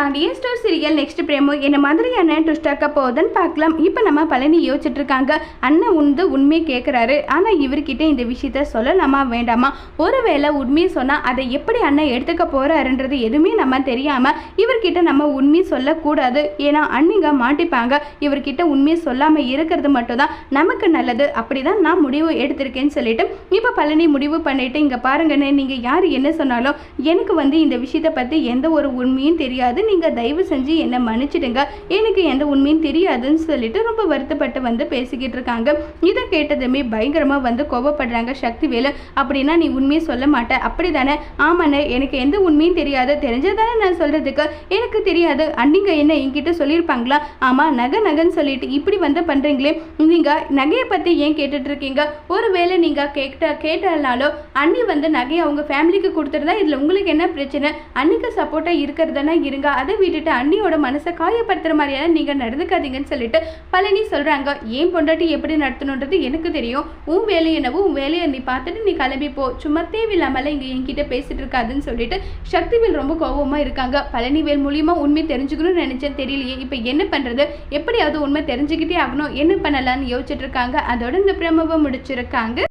Pandian store serial next promo என்ன மாதிரியான ட்விஸ்டாக்க போகுதுன்னு பார்க்கலாம். இப்போ நம்ம பழனி யோசிச்சுட்டு இருக்காங்க. அண்ணன் உண்டு உண்மையை கேட்குறாரு ஆனால் இவர்கிட்ட இந்த விஷயத்த சொல்லலாமா வேண்டாமா? ஒருவேளை உண்மையை சொன்னால் அதை எப்படி அண்ணன் எடுத்துக்க போகிறாருன்றது எதுவுமே நம்ம தெரியாமல் இவர்கிட்ட நம்ம உண்மையை சொல்லக்கூடாது. ஏன்னா அண்ணிங்க மாட்டிப்பாங்க. இவர்கிட்ட உண்மையை சொல்லாமல் இருக்கிறது மட்டும்தான் நமக்கு நல்லது. அப்படி தான் நான் முடிவு எடுத்திருக்கேன்னு சொல்லிட்டு இப்போ பழனி முடிவு பண்ணிட்டு இங்கே பாருங்கண்ணே நீங்கள் யார்? என்ன சொன்னாலும் எனக்கு வந்து இந்த விஷயத்தை பற்றி எந்த ஒரு உண்மையும் தெரியாது. நீங்கள் தயவு செஞ்சு என்னை மன்னிச்சிடுங்க. எனக்கு எந்த உண்மையும் தெரியாதுன்னு சொல்லிட்டு ரொம்ப வருத்தப்பட்டு வந்து பேசிக்கிட்டு இருக்காங்க. இதை கேட்டதுமே பயங்கரமாக வந்து கோபப்படுறாங்க சக்திவேலு. அப்படின்னா நீ உண்மையை சொல்ல மாட்ட. அப்படி தானே ஆமாண்ணே எனக்கு எந்த உண்மையும் தெரியாது. தெரிஞ்சதானே நான் சொல்கிறதுக்கு எனக்கு தெரியாது. அண்டிங்க என்ன என்கிட்ட சொல்லியிருப்பாங்களா? ஆமாம் நகை நகைன்னு சொல்லிட்டு இப்படி வந்து பண்ணுறீங்களே நீங்கள் நகையை பற்றி ஏன் கேட்டுட்டு இருக்கீங்க? ஒருவேளை நீங்கள் கேட்ட கேட்டாலும் அண்ணி வந்து நகையை அவங்க ஃபேமிலிக்கு கொடுத்துருந்தா இதில் உங்களுக்கு என்ன பிரச்சனை? அன்னிக்கு சப்போர்ட்டாக இருக்கிறதுனா இருங்க. அதை விட்டுட்டு அண்ணியோட மனசை காயப்படுத்துகிற மாதிரியான நீங்கள் நடந்துக்காதீங்கன்னு சொல்லிட்டு பழனி சொல்கிறாங்க ஏன் பொண்டாட்டி எப்படி நடத்தணுன்றது எனக்கு தெரியும். உன் வேலை என்னவோ உன் வேலையை நீ பார்த்துட்டு நீ கிளம்பி போ. சும்மா தேவையில்லாமல் இங்கே என்கிட்ட பேசிட்டு இருக்காதுன்னு சொல்லிட்டு சக்திவேல் ரொம்ப கோபமாக இருக்காங்க. பழனிவேல் மூலியமா உண்மை தெரிஞ்சுக்கணும்னு நினைச்சேன் தெரியலையே. இப்போ என்ன பண்ணுறது எப்படியாவது உண்மை தெரிஞ்சுக்கிட்டே ஆகணும். என்ன பண்ணலாம்னு யோசிச்சுட்டு இருக்காங்க. அதோட இந்த பிரமவை முடிச்சிருக்காங்க.